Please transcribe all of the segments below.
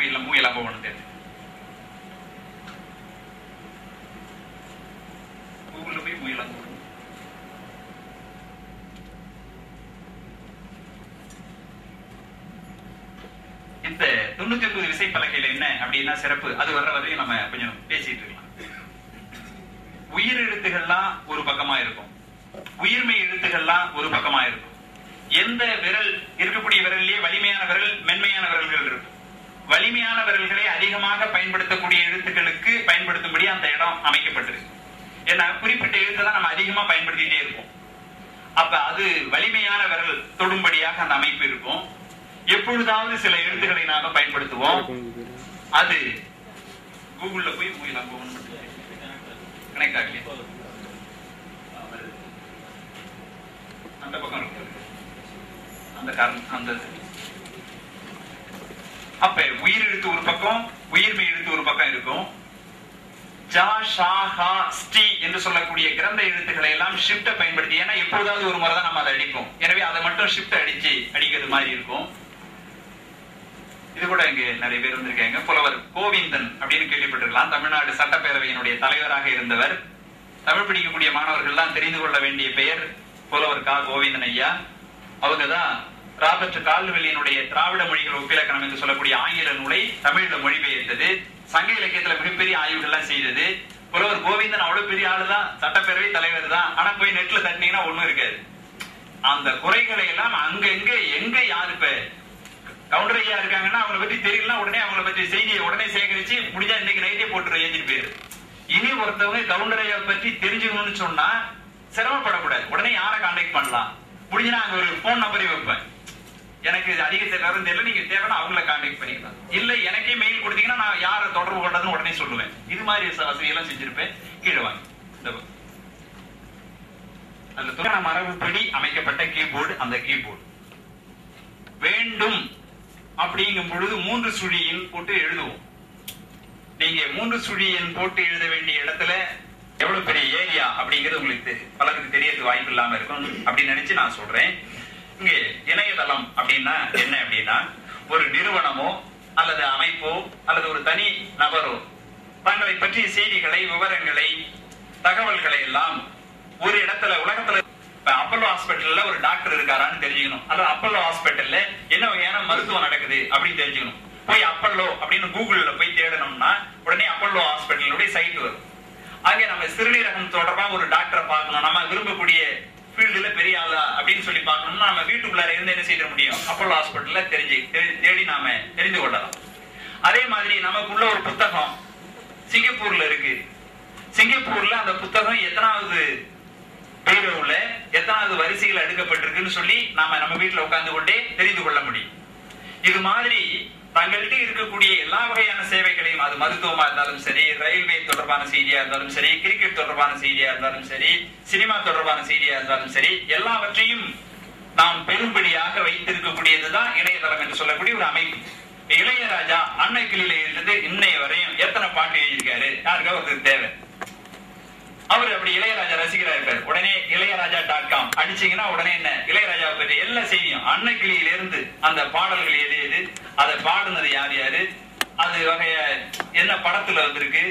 முயல முயலா போகணும் தேடு கூகுள்ல போய் முயலா போகணும் இந்த தொண்ணூத்தி ஒன்பது விசைப்பலகையில என்ன அப்படின்னா சிறப்பு அது வர்ற வரையும் நம்ம கொஞ்சம் பேசிட்டு இருக்கலாம் உயிர் எழுத்துகள்லாம் ஒரு பக்கமா இருக்கும் உயிர்மை எழுத்துகள்லாம் ஒரு பக்கமா இருக்கும் எந்த விரல் இருக்கக்கூடிய விரல்லேயே வலிமையான விரல் மென்மையான விரல்கள் இருக்கும் வலிமையான விரல்களை அதிகமாக பயன்படுத்தக்கூடிய எழுத்துக்களுக்கு பயன்படுத்தும்படி அந்த இடம் அமைக்கப்பட்டிருக்கு. ஏன்னா குறிப்பிட்ட எழுத்தை தான் நம்ம அதிகமா பயன்படுத்திட்டே இருப்போம். அப்ப அது வலிமையான விரல் தொடும்படியாக அந்த அமைப்பு இருக்கும். எப்பொழுதாவது சில எழுத்துக்களை நாம பயன்படுத்துவோம். அது கூகுள்ல போய் முயலாம் கனெக்ட் ஆகலையே? அந்த பக்கம் இருக்கு. அந்த காரணம் அந்த அப்ப உயிர் எழுத்து ஒரு பக்கம் உயிர்மை எழுத்து ஒரு பக்கம் இருக்கும். ஜா ஷா ஹா ஸ்டி என்று சொல்லக்கூடிய கிரந்த எழுத்துக்களை எல்லாம் ஷிப்ட பயன்படுத்தி ஏன்னா எப்போதாவது ஒரு முறை தான் நம்ம அதை அடிப்போம். எனவே அதை மட்டும் ஷிப்ட் அடிச்சு அடிக்கிறது மாதிரி இருக்கும். இது கூட இங்க நிறைய பேர் வந்திருக்காங்க. புலவர் கோவிந்தன் அப்படின்னு கேள்விப்பட்டிருக்கலாம். தமிழ்நாடு சட்டப்பேரவையினுடைய தலைவராக இருந்தவர். தமிழ் படிக்கக்கூடிய மாணவர்கள்லாம் தெரிந்து கொள்ள வேண்டிய பெயர் புலவர் கா. கோவிந்தன் ஐயா. அவங்க தான் ராபர்ட் கால்வெல்லியினுடைய திராவிட மொழிகள் ஒப்பிலக்கணம் என்று சொல்லக்கூடிய ஆங்கில நூலை தமிழ்ல மொழிபெயர்த்தது. சங்க இலக்கியத்துல மிகப்பெரிய ஆய்வுகள்லாம் செய்தது. புலவர் கோவிந்தன் அவ்வளவு பெரிய ஆளுதான். சட்டப்பேரவை தலைவர் தான் ஆனா போய் நெட்ல தட்டினீங்கன்னா ஒண்ணும் இருக்காது. அந்த குறைகளை எல்லாம் அங்க எங்க எங்க யாரு இப்ப கவுண்டர் ஐயா இருக்காங்கன்னா அவங்கள பத்தி தெரியலனா உடனே அவங்கள பத்தி செய்தியை உடனே சேகரிச்சு முடிஞ்சா இன்னைக்கு நைட்டே போட்டு ஏஞ்சிட்டு போயிரு. இனி ஒருத்தவங்க கவுண்டர் ஐயா பத்தி தெரிஞ்சுக்கணும்னு சொன்னா சிரமப்படக்கூடாது. உடனே யாரை கான்டாக்ட் பண்ணலாம்? முடிஞ்சுனா அங்க ஒரு போன் நம்பரை வைப்பேன். எனக்கு அதிக நேரம் தெரியல. நீங்க தேவைன்னா அவங்கள கான்டாக்ட் பண்ணிக்கலாம். இல்ல எனக்கே மெயில் கொடுத்தீங்கன்னா நான் யாரை தொடர்பு கொண்டதுன்னு உடனே சொல்லுவேன். இது மாதிரி வசதி எல்லாம் செஞ்சிருப்பேன். கீழே வாங்கி. அந்த துணை மரபுப்படி அமைக்கப்பட்ட கீபோர்டு அந்த கீபோர்டு வேண்டும் அப்படிங்கும் பொழுது மூன்று சுழியின் போட்டு எழுதுவோம். நீங்க மூன்று சுழியின் போட்டு எழுத வேண்டிய இடத்துல எவ்வளவு பெரிய ஏரியா அப்படிங்கிறது உங்களுக்கு பலருக்கு தெரியறது வாய்ப்பு இல்லாம இருக்கும். அப்படின்னு நினைச்சு நான் சொல்றேன். இங்க இணையதளம் அப்படின்னா என்ன அப்படின்னா ஒரு நிறுவனமோ அல்லது அமைப்போ அல்லது ஒரு தனி நபரோ தங்களை பற்றிய செய்திகளை விவரங்களை தகவல்களை எல்லாம் ஒரு இடத்துல உலகத்துல அப்பல்லோ ஹாஸ்பிட்டல்ல ஒரு டாக்டர் இருக்காரான்னு தெரிஞ்சுக்கணும். அல்லது அப்பல்லோ ஹாஸ்பிட்டல்ல என்ன வகையான மருத்துவம் நடக்குது அப்படின்னு தெரிஞ்சுக்கணும். போய் அப்பல்லோ அப்படின்னு கூகுள்ல போய் தேடணும்னா உடனே அப்பல்லோ ஹாஸ்பிட்டலுடைய சைட் வரும். ஆக நம்ம சிறுநீரகம் தொடர்பா ஒரு டாக்டரை பார்க்கணும். நம்ம விரும்பக்கூடிய ஃபீல்டுல பெரிய ஆளா அப்படின்னு சொல்லி பார்க்கணும்னா நம்ம வீட்டுக்குள்ளார இருந்து என்ன செய்ய முடியும்? அப்பல்லோ ஹாஸ்பிட்டல்ல தெரிஞ்சு தேடி நாம தெரிந்து கொள்ளலாம். அதே மாதிரி நமக்குள்ள ஒரு புத்தகம் சிங்கப்பூர்ல இருக்கு. சிங்கப்பூர்ல அந்த புத்தகம் எத்தனாவது பீரோவுல எத்தனாவது வரிசையில் அடுக்கப்பட்டிருக்குன்னு சொல்லி நாம நம்ம வீட்டுல உட்கார்ந்து கொண்டே தெரிந்து கொள்ள முடியும். இது மாதிரி தங்கள்கிட்ட இருக்கக்கூடிய எல்லா வகையான சேவைகளையும் அது மருத்துவமா இருந்தாலும் சரி ரயில்வே தொடர்பான செய்தியா இருந்தாலும் சரி கிரிக்கெட் தொடர்பான செய்தியா இருந்தாலும் சரி சினிமா தொடர்பான செய்தியா இருந்தாலும் சரி எல்லாவற்றையும் நாம் பெரும்படியாக வைத்திருக்கக்கூடியதுதான் இணையதளம் என்று சொல்லக்கூடிய ஒரு அமைப்பு. இளையராஜா அன்னைக்கிளியில இருந்து இன்னைய வரையும் எத்தனை பாட்டு எழுதியிருக்காரு? யாருக்காவது தேவை? அவர் அப்படி இளையராஜா ரசிகரா இருப்பார் உடனே இளையராஜா டாட் காம் அடிச்சீங்கன்னா உடனே என்ன? இளையராஜா பற்றி எல்லா செய்தியும் அன்னைக்கிளியில இருந்து அந்த பாடல்கள் எது எது அதை பாடுனது யார் யாரு? அது வகைய என்ன படத்துல வந்திருக்கு?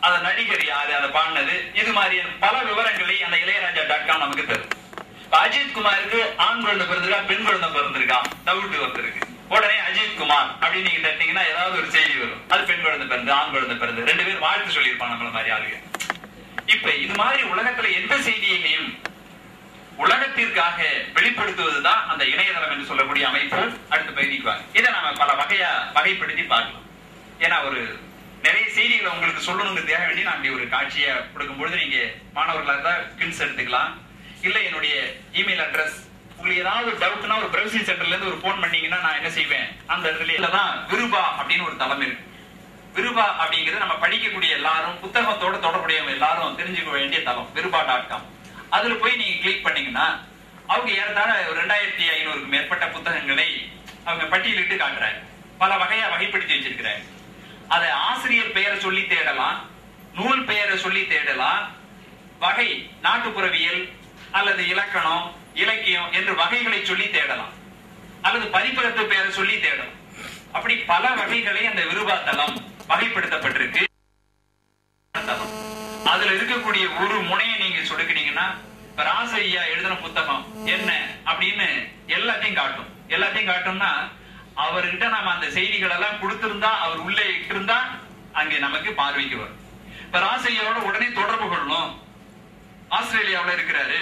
அந்த நடிகர் யாரு? அதை பாடினது. இது மாதிரியான பல விவரங்களை அந்த இளையராஜா டாட் காம் நமக்கு தரும் அஜித் குமாருக்கு ஆண் குழந்தை பிறந்திருக்கா? பெண் குழந்தை பிறந்திருக்கா? டவுட் வந்திருக்கு. உடனே அஜித் குமார் அப்படின்னு நீங்க தட்டிங்கன்னா ஏதாவது ஒரு செய்தி வரும். அது பெண் குழந்தை பிறந்து ஆண் குழந்தை பிறந்து. ரெண்டு பேரும் வாழ்த்து சொல்லியிருப்பாங்க நம்மள மாதிரி ஆளுங்க. இப்ப இது மாதிரி உலகத்துல எந்த செய்தியையும் உலகத்திற்காக வெளிப்படுத்துவதுதான் அந்த இணையதளம் என்று சொல்லக்கூடிய அமைப்பு. அடுத்து பயணிக்குவாங்க இதை நம்ம பல வகையா வகைப்படுத்தி பார்க்கலாம். ஏன்னா ஒரு நிறைய செய்திகளை உங்களுக்கு சொல்லணுங்கிறதுக்காக வேண்டி நான் அப்படி ஒரு காட்சியை கொடுக்கும்பொழுது நீங்க மாணவர்களாக இருந்தா கின்ஸ் எடுத்துக்கலாம். இல்ல என்னுடைய இமெயில் அட்ரஸ் உங்களுக்கு ஏதாவது டவுட்னா ஒரு பிரவுசிங் சென்டர்ல இருந்து ஒரு போன் பண்ணீங்கன்னா நான் என்ன செய்வேன்? அந்த இடத்துல தான் விருபா அப்படின்னு ஒரு தளம் இருக்கு. விருபா அப்படிங்கிறது நம்ம படிக்கக்கூடிய எல்லாரும் புத்தகத்தோட தொடர்புடையவங்க எல்லாரும் தெரிஞ்சுக்க வேண்டிய தளம் விருபா டாட் காம் அதுல போய் நீங்க கிளிக் பண்ணீங்கன்னா அவங்க ஏறத்தாழ ஒரு ரெண்டாயிரத்தி ஐநூறுக்கு மேற்பட்ட புத்தகங்களை அவங்க பட்டியலிட்டு காட்டுறாங்க. பல வகையா வகைப்படுத்தி வச்சிருக்கிறாங்க. அதை ஆசிரியர் பெயரை சொல்லி தேடலாம் நூல் பெயரை சொல்லி தேடலாம் வகை நாட்டுப்புறவியல் அல்லது இலக்கணம் இலக்கியம் என்று வகைகளை சொல்லி தேடலாம். அல்லது பதிப்பகத்து பெயரை சொல்லி தேடலாம். அப்படி பல வகைகளை அந்த விருபா தளம் வகைப்படுத்தப்பட்டிருக்கு. அதுல இருக்கக்கூடிய ஒரு முனையை நீங்க சொடுக்கினீங்கன்னா இப்ப ராசையா எழுதின புத்தகம் என்ன அப்படின்னு எல்லாத்தையும் காட்டும். எல்லாத்தையும் காட்டும்னா அவர்கிட்ட நாம அந்த செய்திகள் எல்லாம் கொடுத்திருந்தா அவர் உள்ளே இருந்தா அங்கே நமக்கு பார்வைக்கு வரும். இப்ப ராசையாவோட உடனே தொடர்பு கொள்ளணும். ஆஸ்திரேலியாவுல இருக்கிறாரு.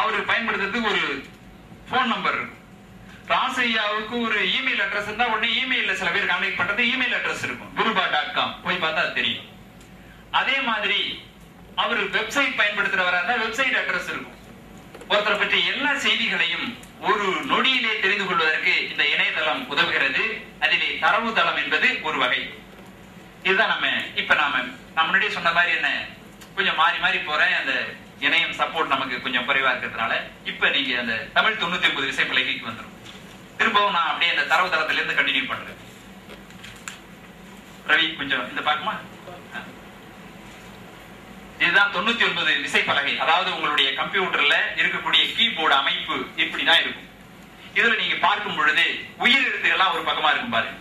அவரு பயன்படுத்துறதுக்கு ஒரு போன் நம்பர் இருக்கும். ராசையாவுக்கு ஒரு இமெயில் அட்ரஸ் இருந்தா உடனே இமெயில்ல சில பேர் கான்டாக்ட் பண்றது இமெயில் அட்ரஸ் இருக்கும். குருபா டாட் காம் போய் பார்த்தா அது தெரியும். அதே மாதிரி அவர் வெப்சைட் பயன்படுத்துறவரா இருந்தா வெப்சைட் அட்ரஸ் இருக்கும். ஒருத்தரை பற்றி எல்லா செய்திகளையும் ஒரு நொடியிலே தெரிந்து கொள்வதற்கு இந்த இணையதளம் உதவுகிறது. அதிலே தரவு தளம் என்பது ஒரு வகை. இதுதான் நம்ம இப்ப நாம நான் முன்னாடியே சொன்ன மாதிரி என்ன கொஞ்சம் மாறி மாறி போறேன். அந்த இணையம் சப்போர்ட் நமக்கு கொஞ்சம் குறைவா இருக்கிறதுனால இப்ப நீங்க அந்த தமிழ் தொண்ணூத்தி ஒன்பது விசை பிள்ளைக்கு வந்துடும் திரும்பவும் நான் அப்படியே அந்த தரவு தளத்துல இருந்து கண்டினியூ பண்றேன். ரவி கொஞ்சம் இந்த பார்க்குமா இதுதான் தொண்ணூத்தி ஒன்பது விசைப்பலகை. பலகை அதாவது உங்களுடைய கம்ப்யூட்டர்ல இருக்கக்கூடிய கீபோர்டு அமைப்பு இப்படிதான் இருக்கும். இதுல நீங்க பார்க்கும் பொழுது உயிர் எழுத்துக்கள்லாம் ஒரு பக்கமா இருக்கும் பாருங்க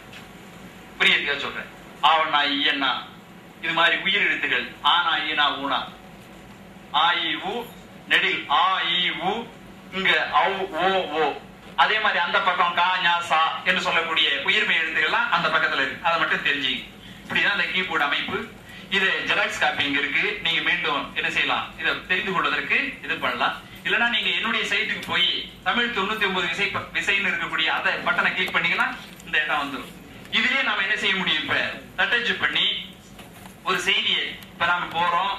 புரியறதுக்காக சொல்றேன்? ஆவண்ணா ஈயண்ணா இது மாதிரி உயிர் எழுத்துகள் ஆனா ஈனா ஊனா ஆ இ உ நெடில். ஆ இ உ இங்க ஔ ஓ ஓ. அதே மாதிரி அந்த பக்கம் கா ஞா சா என்று சொல்லக்கூடிய உயிர்மை எழுத்துக்கள்லாம் அந்த பக்கத்துல இருக்கு. அதை மட்டும் தெரிஞ்சுங்க. இப்படிதான் அந்த கீபோர்டு அமைப்பு. இது ஜெராக்ஸ் காப்பி இங்க இருக்கு. நீங்க மீண்டும் என்ன செய்யலாம்? இதை தெரிந்து கொள்வதற்கு இது பண்ணலாம். இல்லைன்னா நீங்க என்னுடைய சைட்டுக்கு போய் தமிழ் தொண்ணூத்தி ஒன்பது விசை விசைன்னு இருக்கக்கூடிய அதை பட்டனை கிளிக் பண்ணீங்கன்னா இந்த இடம் வந்துடும் இதுலயே நாம என்ன செய்ய முடியும் இப்ப? தட்டச்சு பண்ணி ஒரு செய்தியை இப்ப நாம போறோம்.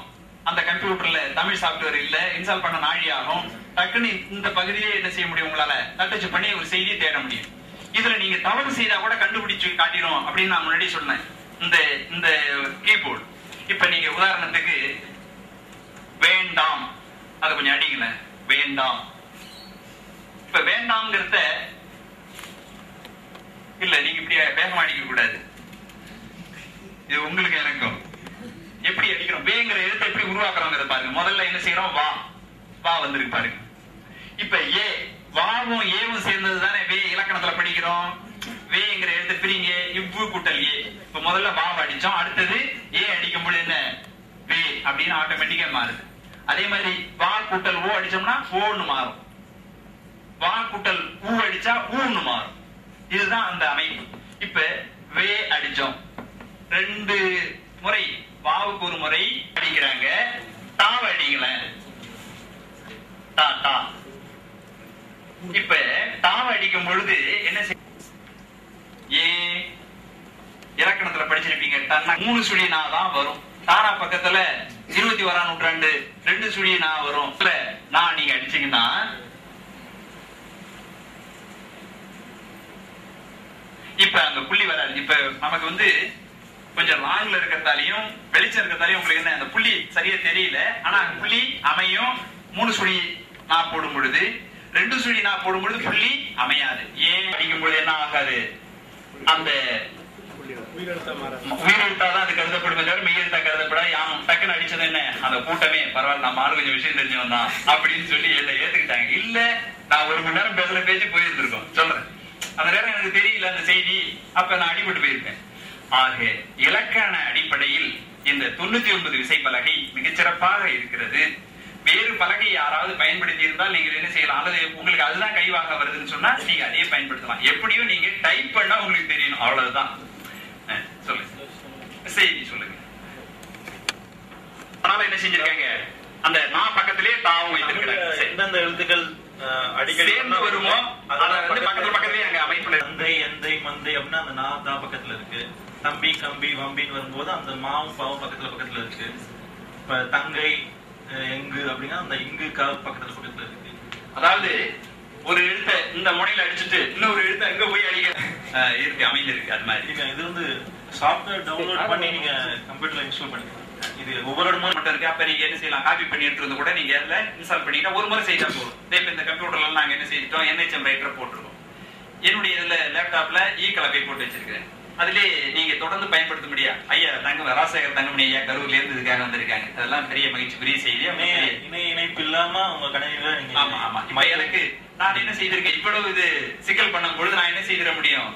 அந்த கம்ப்யூட்டர்ல தமிழ் சாப்ட்வேர் இல்ல இன்ஸ்டால் பண்ண நாழி ஆகும் டக்குன்னு இந்த பகுதியே என்ன செய்ய முடியும் உங்களால? தட்டச்சு பண்ணி ஒரு செய்தியை தேட முடியும். இதுல நீங்க தவறு செய்தா கூட கண்டுபிடிச்சு காட்டிடும் அப்படின்னு நான் முன்னாடி சொன்னேன். இந்த இந்த கீபோர்டு இப்ப நீங்க உதாரணத்துக்கு வேண்டாம். அதை கொஞ்சம் அடிங்களேன் வேண்டாம். இப்ப வேண்டாம்ங்கிறத இல்ல நீங்க இப்படி வேகமா அடிக்க கூடாது. இது உங்களுக்கு எனக்கும் எப்படி அடிக்கிறோம்? வேங்கிற எழுத்தை எப்படி உருவாக்குறோங்கிறத பாருங்க. முதல்ல என்ன செய்யறோம் வா. வா வந்திருக்கு பாருங்க. இப்ப ஏ வாவும் ஏவும் சேர்ந்தது தானே வே இலக்கணத்துல படிக்கிறோம். வேங்கிற எழுத்து பிரிங்க இவ்வு கூட்டல் ஏ. இப்ப முதல்ல வாவ் அடிச்சோம் அடுத்தது ஏ அடிக்கும் பொழுது என்ன? வே அப்படின்னு ஆட்டோமேட்டிக்கா மாறுது. அதே மாதிரி வா கூட்டல் ஓ அடிச்சோம்னா ஓன்னு மாறும். வா கூட்டல் ஊ அடிச்சா ஊன்னு மாறும். இதுதான் அந்த அமைப்பு. இப்ப வே அடிச்சோம். ரெண்டு முறை வாவுக்கு ஒரு முறை அடிக்கிறாங்க. தாவ அடிங்களேன். டா டா. இப்ப தாவ அடிக்கும் பொழுது என்ன செய்ய ஏ இலக்கணத்துல படிச்சிருப்பீங்க. தன்னா மூணு சுழி நா தான் வரும். தாரா பக்கத்துல இருபத்தி ஓராம் நூற்றாண்டு ரெண்டு சுழி நா வரும். இல்ல நான் நீங்க அடிச்சீங்கன்னா இப்ப அங்க புள்ளி வராது. இப்ப நமக்கு வந்து கொஞ்சம் லாங்ல இருக்கிறதாலையும் வெளிச்சம் இருக்கிறதாலையும் உங்களுக்கு என்ன அந்த புள்ளி சரியா தெரியல. ஆனா புள்ளி அமையும் மூணு சுழி நான் போடும் பொழுது ரெண்டு சுழி நான் போடும்பொழுது புள்ளி அமையாது. ஏன் அடிக்கும் பொழுது என்ன ஆகாது? அந்த உயிரெழுத்தாதான் அது கருதப்படுமே தவிர மெய்யெழுத்தா கருதப்படாது. யாம் டக்குன்னு அடிச்சது என்ன? அந்த கூட்டமே. பரவாயில்ல நம்ம ஆளு கொஞ்சம் விஷயம் தெரிஞ்சவன் தான் அப்படின்னு சொல்லி என்ன ஏத்துக்கிட்டாங்க. இல்ல நான் ஒரு மணி நேரம் பேசுற பேச்சு போயிருந்திருக்கோம். சொல்றேன். அந்த நேரம் எனக்கு தெரியல அந்த செய்தி. அப்ப நான் அடிபட்டு போயிருப்பேன். ஆக இலக்கண அடிப்படையில் இந்த தொண்ணூத்தி ஒன்பது விசைப்பலகை மிகச்சிறப்பாக இருக்கிறது. வேறு பலகை யாராவது பயன்படுத்தி இருந்தால் நீங்கள் என்ன செய்யலாம்? அல்லது உங்களுக்கு அதுதான் கைவாக வருதுன்னு சொன்னா நீங்க அதையே பயன்படுத்தலாம். எப்படியும் நீங்க டைப் பண்ணா உங்களுக்கு தெரியணும் அவ்வளவுதான். சொல்லுங்க. செய்தி சொல்லுங்க. அதனால என்ன செஞ்சிருக்காங்க? அந்த நான் பக்கத்திலேயே தாவும் வைத்திருக்கிறாங்க. எந்தெந்த எழுத்துக்கள் அடிக்கடி சேர்ந்து வருமோ? அதை வந்து பக்கத்துல பக்கத்துலயே அங்க அமைப்புல தந்தை எந்தை மந்தை அப்படின்னா அந்த நா தா பக்கத்துல இருக்கு. தம்பி கம்பி வம்பின்னு வரும்போது அந்த மாவும் பாவும் பக்கத்துல பக்கத்துல இருக்கு. இப்ப தங்கை இங்கு அப்படின்னா அந்த இங்கு பக்கத்துல பக்கத்துல இருக்கு அதாவது ஒரு எழுத்த இந்த முனையில அடிச்சுட்டு இன்னொரு எழுத்த அங்க போய் அடிக்க அஹ், இருக்கு அது மாதிரி. நீங்க இது வந்து சாஃப்ட்வேர் டவுன்லோட் பண்ணி நீங்க கம்ப்யூட்டர்ல இன்ஸ்டால் பண்ணிக்கலாம். இது ஒவ்வொரு இடமும் மட்டும் இருக்கு. அப்ப நீங்க என்ன செய்யலாம்? காப்பி பண்ணி எடுத்துருந்து கூட நீங்க அதுல இன்ஸ்டால் பண்ணிட்டா ஒரு முறை செய்தா போதும். இதே இந்த கம்ப்யூட்டர்ல நாங்க என்ன செய்துட்டோம்? என்ஹெச்எம் ரைட்டர் போட்டிருக்கோம். என்னுடைய இதுல லேப்டாப்ல இ e கலப்பை போட்டு வச்சிருக்கேன் அதுலயே நீங்க தொடர்ந்து பயன்படுத்த முடியா? ஐயா தங்க ராசேகர் தங்கமணி ஐயா கரூர்ல இருந்து இதுக்காக வந்திருக்காங்க. அதெல்லாம் பெரிய மகிழ்ச்சி பெரிய செய்தி இணைய இணைப்பு இல்லாம உங்க கணினியில நீங்க ஆமா ஆமா. எனக்கு நான் என்ன செய்திருக்கேன்? இவ்வளவு இது சிக்கல் பண்ணும் பொழுது நான் என்ன செய்திட முடியும்?